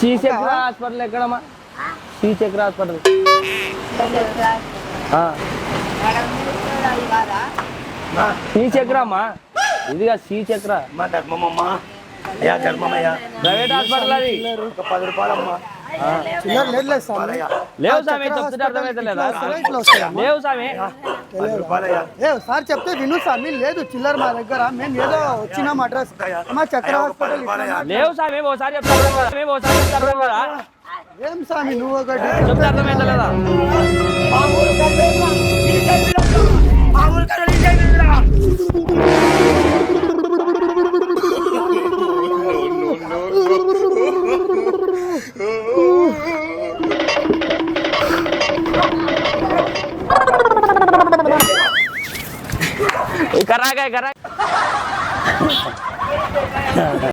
Shri Chakra hospital ఎక్కడమ్మా? Shri Chakra hospital. ఆ, శ్రీ చక్ర అమ్మా ఇదిగా శ్రీ చక్ర మా ధర్మమమ్మా. అయ్యా ధర్మమయ్యా. ప్రైవేట్ హాస్పిటల్ అది. ఒక పది రూపాయలమ్మా. లేవు స్వామి చెప్తుంటే అర్థమైతే లేదా లేవు స్వామి సార్ చెప్తే విను స్వామి లేదు చిల్లర మా దగ్గర. మేము ఏదో వచ్చినాం అడ్రస్. మా చక్ర హాస్పిటల్ లేవు స్వామి ఓసారి చెప్తే కదా ఏం స్వామి నువ్వు ఒకటి చెప్తే అర్థమైతే करा काय करा.